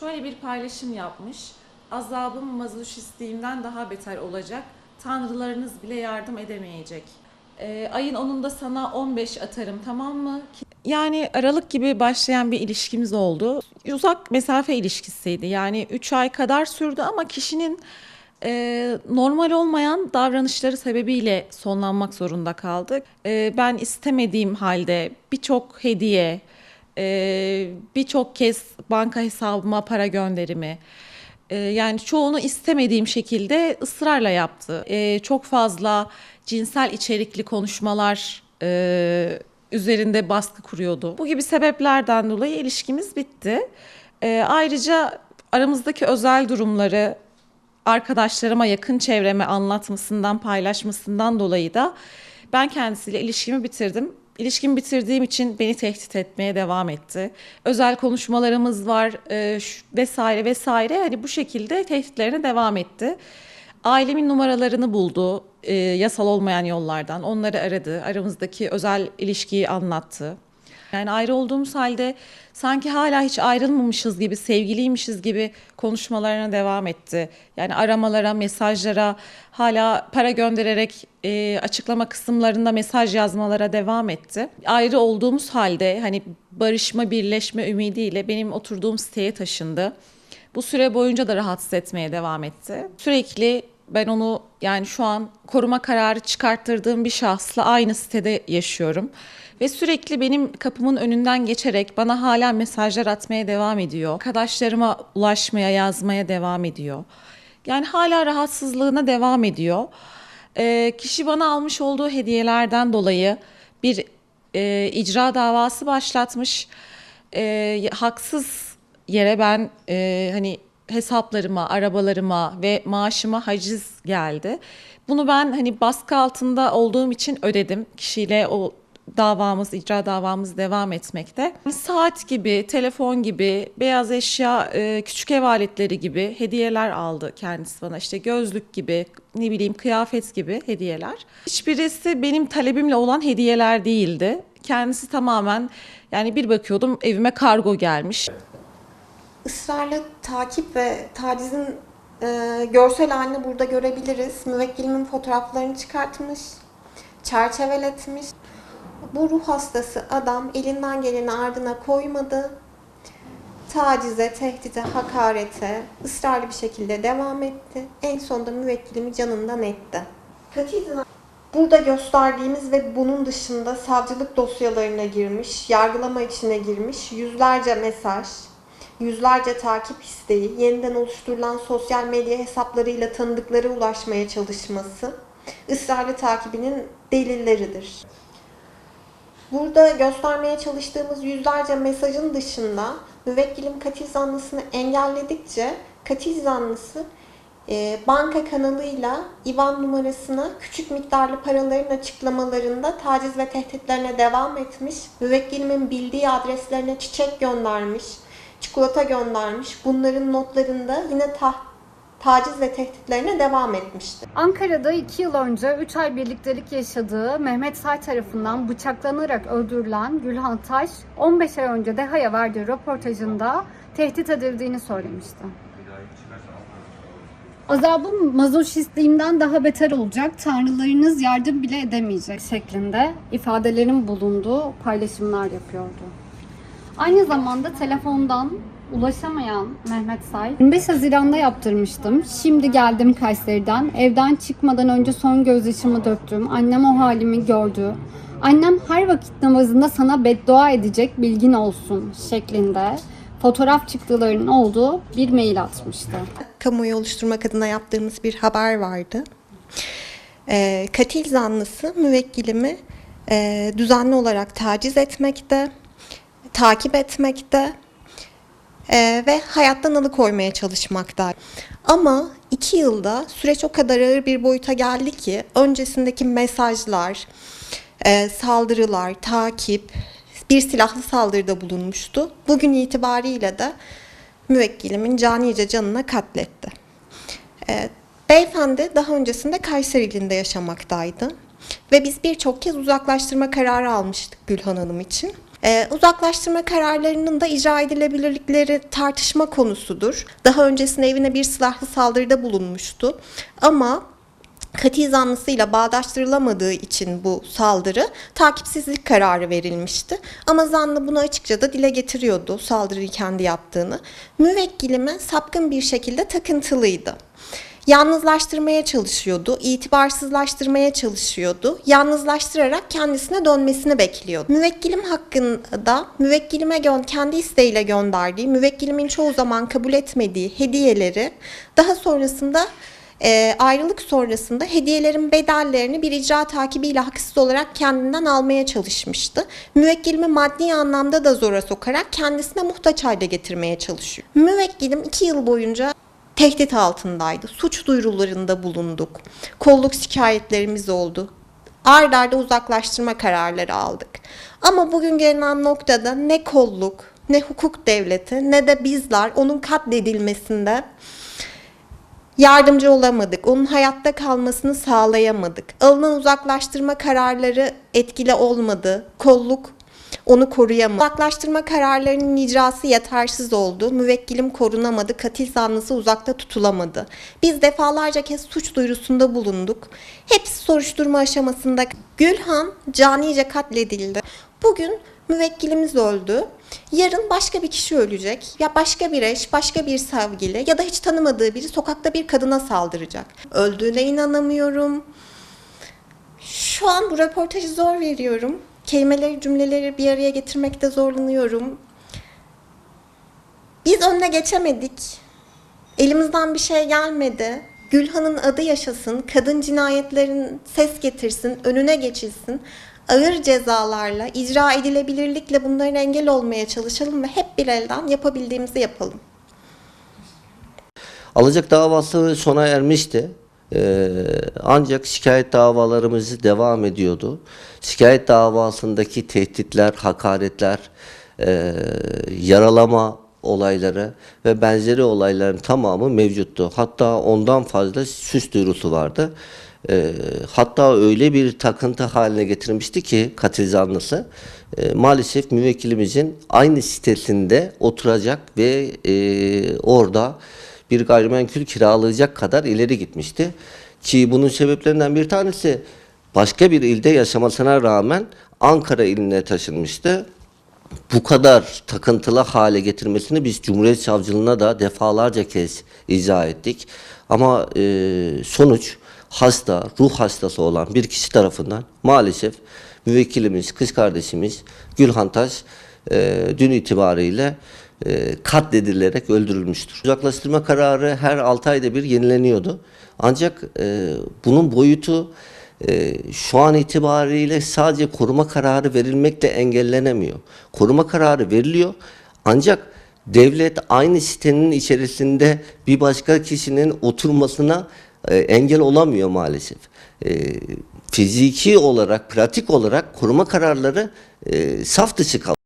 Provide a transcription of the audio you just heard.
Şöyle bir paylaşım yapmış. Azabım mazoşistliğimden daha beter olacak. Tanrılarınız bile yardım edemeyecek. Ee, ayın 10'unda sana 15 atarım tamam mı? Yani Aralık gibi başlayan bir ilişkimiz oldu. Uzak mesafe ilişkisiydi. Yani 3 ay kadar sürdü ama kişinin e, normal olmayan davranışları sebebiyle sonlanmak zorunda kaldık. E, ben istemediğim halde birçok hediye, e, birçok kez banka hesabıma para gönderimi, e, yani çoğunu istemediğim şekilde ısrarla yaptı. E, çok fazla cinsel içerikli konuşmalar e, üzerinde baskı kuruyordu. Bu gibi sebeplerden dolayı ilişkimiz bitti. Ayrıca aramızdaki özel durumları arkadaşlarıma, yakın çevreme anlatmasından, paylaşmasından dolayı da ben kendisiyle ilişkimi bitirdim. İlişkimi bitirdiğim için beni tehdit etmeye devam etti. Özel konuşmalarımız var e, vesaire vesaire. Hani bu şekilde tehditlerine devam etti. Ailemin numaralarını buldu e, yasal olmayan yollardan. Onları aradı. Aramızdaki özel ilişkiyi anlattı. Yani ayrı olduğumuz halde sanki hala hiç ayrılmamışız gibi, sevgiliymişiz gibi konuşmalarına devam etti. Yani aramalara, mesajlara, hala para göndererek e, açıklama kısımlarında mesaj yazmalara devam etti. Ayrı olduğumuz halde hani barışma, birleşme ümidiyle benim oturduğum siteye taşındı. Bu süre boyunca da rahatsız etmeye devam etti. Sürekli ben onu yani şu an koruma kararı çıkarttırdığım bir şahsla aynı sitede yaşıyorum. Ve sürekli benim kapımın önünden geçerek bana hala mesajlar atmaya devam ediyor. Arkadaşlarıma ulaşmaya, yazmaya devam ediyor. Yani hala rahatsızlığına devam ediyor. Ee, kişi bana almış olduğu hediyelerden dolayı bir e, icra davası başlatmış. E, haksız yere ben e, hani hesaplarıma, arabalarıma ve maaşıma haciz geldi. Bunu ben hani baskı altında olduğum için ödedim. Kişiyle o davamız, icra davamız devam etmekte. Saat gibi, telefon gibi, beyaz eşya, e, küçük ev aletleri gibi hediyeler aldı kendisi bana. İşte gözlük gibi, ne bileyim kıyafet gibi hediyeler. Hiçbirisi benim talebimle olan hediyeler değildi. Kendisi tamamen yani bir bakıyordum evime kargo gelmiş. Israrla takip ve tacizin e, görsel halini burada görebiliriz. Müvekkilimin fotoğraflarını çıkartmış, çerçeveletmiş. Bu ruh hastası adam elinden geleni ardına koymadı. Tacize, tehdide, hakarete ısrarlı bir şekilde devam etti. En sonunda müvekkilimi canından etti. Katiyen Burada gösterdiğimiz ve bunun dışında savcılık dosyalarına girmiş, yargılama içine girmiş yüzlerce mesaj, yüzlerce takip isteği, yeniden oluşturulan sosyal medya hesaplarıyla tanıdıklara ulaşmaya çalışması ısrarlı takibinin delilleridir. Burada göstermeye çalıştığımız yüzlerce mesajın dışında müvekkilim katil zanlısını engelledikçe katil zanlısı e, banka kanalıyla IBAN numarasına küçük miktarlı paraların açıklamalarında taciz ve tehditlerine devam etmiş. Müvekkilimin bildiği adreslerine çiçek göndermiş, çikolata göndermiş. Bunların notlarında yine ta- taciz ve tehditlerine devam etmişti. Ankara'da 2 yıl önce 3 ay birliktelik yaşadığı Mehmet Say tarafından bıçaklanarak öldürülen Gülhan Taş, 15 ay önce DEHA'ya verdiği röportajında tehdit edildiğini söylemişti. Azabım mazoşistliğimden daha beter olacak, tanrılarınız yardım bile edemeyecek şeklinde ifadelerin bulunduğu paylaşımlar yapıyordu. Aynı zamanda telefondan ulaşamayan Mehmet Say 25 Haziran'da yaptırmıştım. Şimdi geldim Kayseri'den. Evden çıkmadan önce son gözyaşımı döktüm. Annem o halimi gördü. Annem her vakit namazında sana beddua edecek bilgin olsun şeklinde fotoğraf çıktılarının olduğu bir mail atmıştı. kamuoyu oluşturmak adına yaptığımız bir haber vardı. Ee, katil zanlısı müvekkilimi e, düzenli olarak taciz etmekte, takip etmekte e, ve hayattan alıkoymaya çalışmakta. Ama iki yılda süreç o kadar ağır bir boyuta geldi ki öncesindeki mesajlar, e, saldırılar, takip, bir silahlı saldırıda bulunmuştu. Bugün itibariyle de müvekkilimin canice canına katletti. Ee, beyefendi daha öncesinde Kayseri ilinde yaşamaktaydı. Ve biz birçok kez uzaklaştırma kararı almıştık Gülhan Hanım için. Ee, uzaklaştırma kararlarının da icra edilebilirlikleri tartışma konusudur. Daha öncesinde evine bir silahlı saldırıda bulunmuştu. Ama katil zanlısıyla bağdaştırılamadığı için bu saldırı takipsizlik kararı verilmişti. Ama zanlı bunu açıkça da dile getiriyordu saldırıyı kendi yaptığını. Müvekkilime sapkın bir şekilde takıntılıydı. Yalnızlaştırmaya çalışıyordu, itibarsızlaştırmaya çalışıyordu. Yalnızlaştırarak kendisine dönmesini bekliyordu. Müvekkilim hakkında müvekkilime gö- kendi isteğiyle gönderdiği, müvekkilimin çoğu zaman kabul etmediği hediyeleri daha sonrasında e, ayrılık sonrasında hediyelerin bedellerini bir icra takibiyle haksız olarak kendinden almaya çalışmıştı. Müvekkilimi maddi anlamda da zora sokarak kendisine muhtaç hale getirmeye çalışıyor. Müvekkilim iki yıl boyunca tehdit altındaydı. Suç duyurularında bulunduk. Kolluk şikayetlerimiz oldu. Ard arda uzaklaştırma kararları aldık. Ama bugün gelinen noktada ne kolluk, ne hukuk devleti, ne de bizler onun katledilmesinde yardımcı olamadık. Onun hayatta kalmasını sağlayamadık. Alınan uzaklaştırma kararları etkili olmadı. Kolluk onu koruyamadı. Uzaklaştırma kararlarının icrası yetersiz oldu. Müvekkilim korunamadı. Katil zanlısı uzakta tutulamadı. Biz defalarca kez suç duyurusunda bulunduk. Hepsi soruşturma aşamasında. Gülhan canice katledildi. Bugün müvekkilimiz öldü. Yarın başka bir kişi ölecek. Ya başka bir eş, başka bir sevgili ya da hiç tanımadığı biri sokakta bir kadına saldıracak. Öldüğüne inanamıyorum. Şu an bu röportajı zor veriyorum. Kelimeleri, cümleleri bir araya getirmekte zorlanıyorum. Biz önüne geçemedik. Elimizden bir şey gelmedi. Gülhan'ın adı yaşasın, kadın cinayetlerin ses getirsin, önüne geçilsin. Ağır cezalarla, icra edilebilirlikle bunların engel olmaya çalışalım ve hep bir elden yapabildiğimizi yapalım. Alacak davası sona ermişti. Ee, ancak şikayet davalarımız devam ediyordu. Şikayet davasındaki tehditler, hakaretler, e, yaralama olayları ve benzeri olayların tamamı mevcuttu. Hatta ondan fazla süs duyurusu vardı. Ee, hatta öyle bir takıntı haline getirmişti ki katil zanlısı e, maalesef müvekkilimizin aynı sitesinde oturacak ve e, orada bir gayrimenkul kiralayacak kadar ileri gitmişti. Ki bunun sebeplerinden bir tanesi başka bir ilde yaşamasına rağmen Ankara iline taşınmıştı. Bu kadar takıntılı hale getirmesini biz Cumhuriyet Savcılığına da defalarca kez izah ettik. Ama e, sonuç hasta, ruh hastası olan bir kişi tarafından maalesef müvekkilimiz, kız kardeşimiz Gülhan Taş e, dün itibariyle katledilerek öldürülmüştür. Uzaklaştırma kararı her 6 ayda bir yenileniyordu. Ancak e, bunun boyutu e, şu an itibariyle sadece koruma kararı verilmekle engellenemiyor. Koruma kararı veriliyor ancak devlet aynı sitenin içerisinde bir başka kişinin oturmasına e, engel olamıyor maalesef. E, fiziki olarak, pratik olarak koruma kararları e, saf dışı kalıyor.